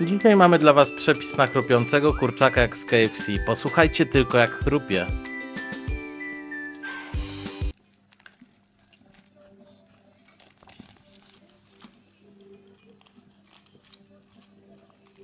Dzisiaj mamy dla Was przepis na chrupiącego kurczaka jak z KFC. Posłuchajcie tylko jak chrupie.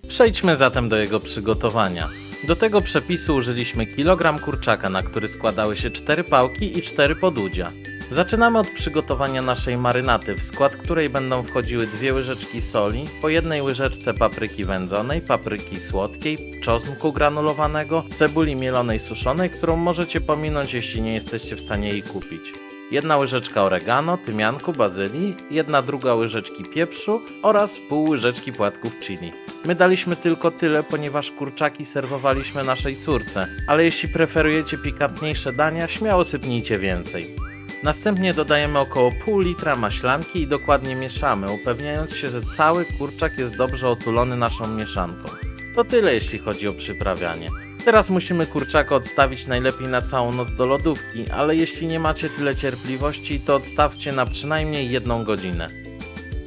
Przejdźmy zatem do jego przygotowania. Do tego przepisu użyliśmy kilogram kurczaka, na który składały się 4 pałki i 4 podudzia. Zaczynamy od przygotowania naszej marynaty, w skład której będą wchodziły dwie łyżeczki soli, po jednej łyżeczce papryki wędzonej, papryki słodkiej, czosnku granulowanego, cebuli mielonej suszonej, którą możecie pominąć, jeśli nie jesteście w stanie jej kupić. Jedna łyżeczka oregano, tymianku, bazylii, jedna druga łyżeczki pieprzu oraz pół łyżeczki płatków chili. My daliśmy tylko tyle, ponieważ kurczaki serwowaliśmy naszej córce, ale jeśli preferujecie pikantniejsze dania, śmiało sypnijcie więcej. Następnie dodajemy około pół litra maślanki i dokładnie mieszamy, upewniając się, że cały kurczak jest dobrze otulony naszą mieszanką. To tyle jeśli chodzi o przyprawianie. Teraz musimy kurczaka odstawić najlepiej na całą noc do lodówki, ale jeśli nie macie tyle cierpliwości, to odstawcie na przynajmniej jedną godzinę.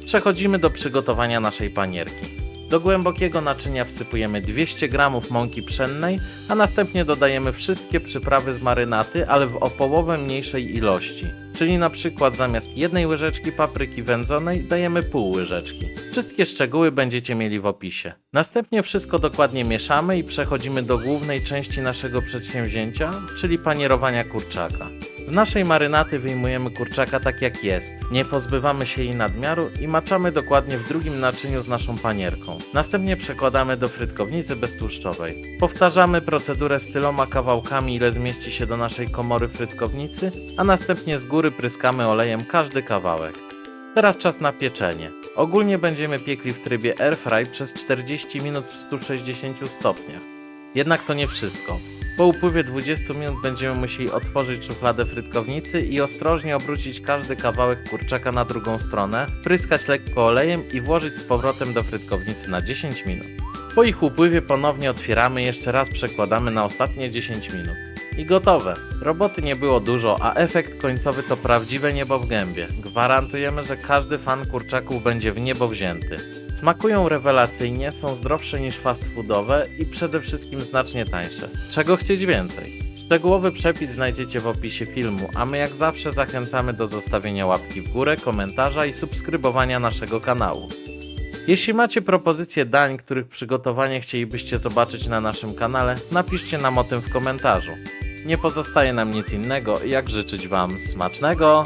Przechodzimy do przygotowania naszej panierki. Do głębokiego naczynia wsypujemy 200 g mąki pszennej, a następnie dodajemy wszystkie przyprawy z marynaty, ale w o połowę mniejszej ilości. Czyli na przykład zamiast jednej łyżeczki papryki wędzonej dajemy pół łyżeczki. Wszystkie szczegóły będziecie mieli w opisie. Następnie wszystko dokładnie mieszamy i przechodzimy do głównej części naszego przedsięwzięcia, czyli panierowania kurczaka. Z naszej marynaty wyjmujemy kurczaka tak jak jest. Nie pozbywamy się jej nadmiaru i maczamy dokładnie w drugim naczyniu z naszą panierką. Następnie przekładamy do frytkownicy beztłuszczowej. Powtarzamy procedurę z tyloma kawałkami, ile zmieści się do naszej komory frytkownicy, a następnie z góry pryskamy olejem każdy kawałek. Teraz czas na pieczenie. Ogólnie będziemy piekli w trybie airfry przez 40 minut w 160 stopniach. Jednak to nie wszystko. Po upływie 20 minut będziemy musieli otworzyć szufladę frytkownicy i ostrożnie obrócić każdy kawałek kurczaka na drugą stronę, pryskać lekko olejem i włożyć z powrotem do frytkownicy na 10 minut. Po ich upływie ponownie otwieramy, jeszcze raz przekładamy na ostatnie 10 minut. I gotowe. Roboty nie było dużo, a efekt końcowy to prawdziwe niebo w gębie. Gwarantujemy, że każdy fan kurczaków będzie w niebo wzięty. Smakują rewelacyjnie, są zdrowsze niż fast foodowe i przede wszystkim znacznie tańsze. Czego chcieć więcej? Szczegółowy przepis znajdziecie w opisie filmu, a my jak zawsze zachęcamy do zostawienia łapki w górę, komentarza i subskrybowania naszego kanału. Jeśli macie propozycje dań, których przygotowanie chcielibyście zobaczyć na naszym kanale, napiszcie nam o tym w komentarzu. Nie pozostaje nam nic innego, jak życzyć Wam smacznego!